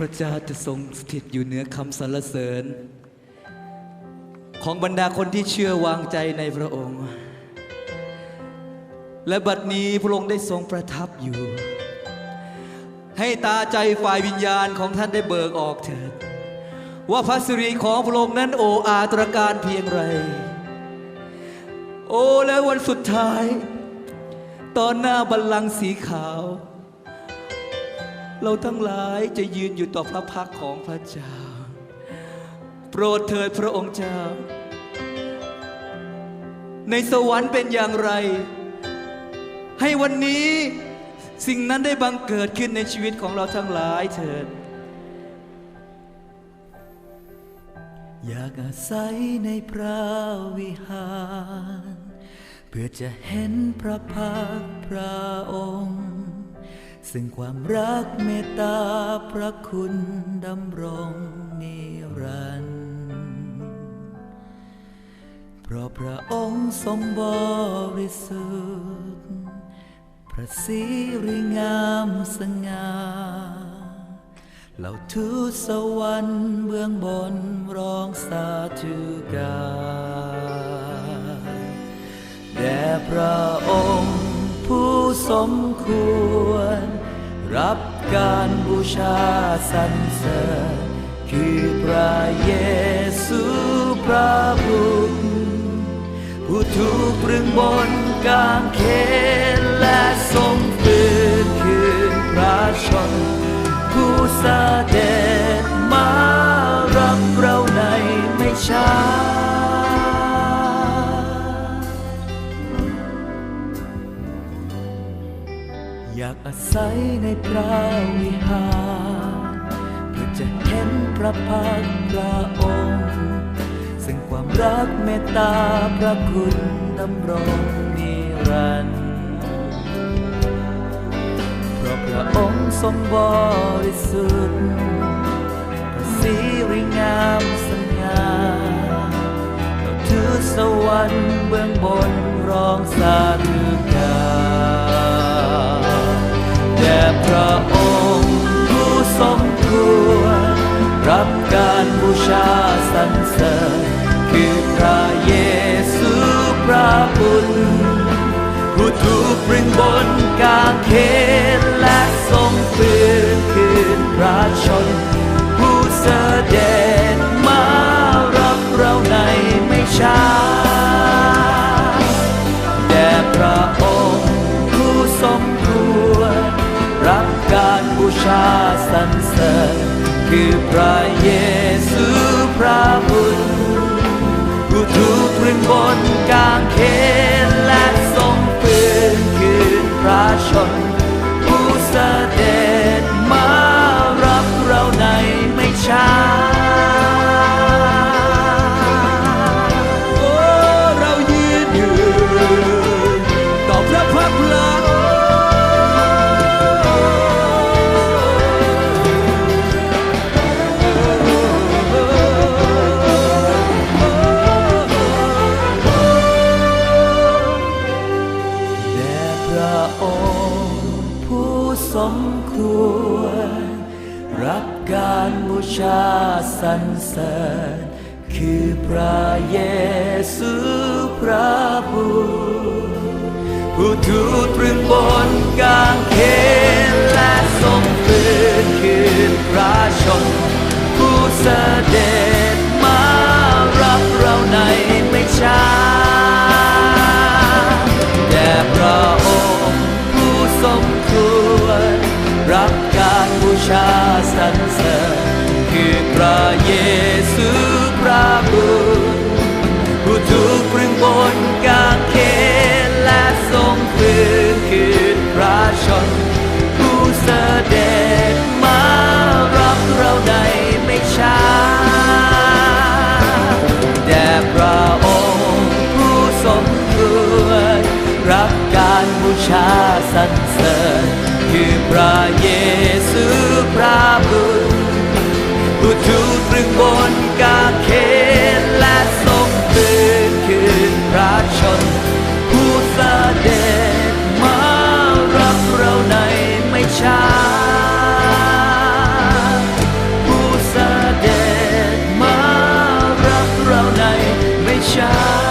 พระเจ้าจะทรงสถิตอยู่เหนือคำสรรเสริญ ของบรรดาคนที่เชื่อวางใจในพระองค์ และบัดนี้พระองค์ได้ทรงประทับอยู่ ให้ตาใจฝ่ายวิญญาณของท่านได้เบิกออกเถิด ว่าพระสิริของพระองค์นั้นโออาตรการเพียงไร โอ้และวันสุดท้าย ตอนหน้าบัลลังก์สีขาว เราทั้งหลายจะยืนอยู่ต่อพระพักของพระเจ้า โปรดเถิดพระองค์เจ้า ในสวรรค์เป็นอย่างไร ให้วันนี้สิ่งนั้นได้บังเกิดขึ้นในชีวิตของเราทั้งหลายเถิด อยากอาศัยในพระวิหาร เพื่อจะเห็นพระพักพระองค์ ซึ่งความรักเมตตาพระคุณดำรงนิรันดร์เพราะพระองค์ทรงบริสุทธิ์พระสิริงามสง่าเหล่าทูตสวรรค์เบื้องบนร้องสาธุการแด่พระองค์ สมควร รับการบูชาสรรเสริญคือพระเยซูพระบุตรผู้ถูกปรึงบนกางเขนและทรง อาศัยในพระวิหารเพื่อจะเห็นพระพักตร์พระองค์ ซึ่งความรักเมตตาพระคุณดำรงนิรันดร์เพราะพระองค์ทรงบริสุทธิ์พระสิริงามสง่าเราถือสวรรค์เบื้องบนร้องสา รับการบูชาสรรเสริญคือพระเยซูพระบุญผู้ถูกปริงบนกา พระเยซูพระบุตรผู้ถูกรึงบน บูชาสรรเสริญคือพระเยซูพระบุตรผู้ถูกตรึงบนกางเขน ชาสรรเสริญคือพระเยซูพระบุตรผู้ถูกตรึงบนกาเขนและทรงตื่นคือพระชน ผู้เสด็จมารับเราในไม่ช้าผู้เสด็จมารับเราในไม่ช้า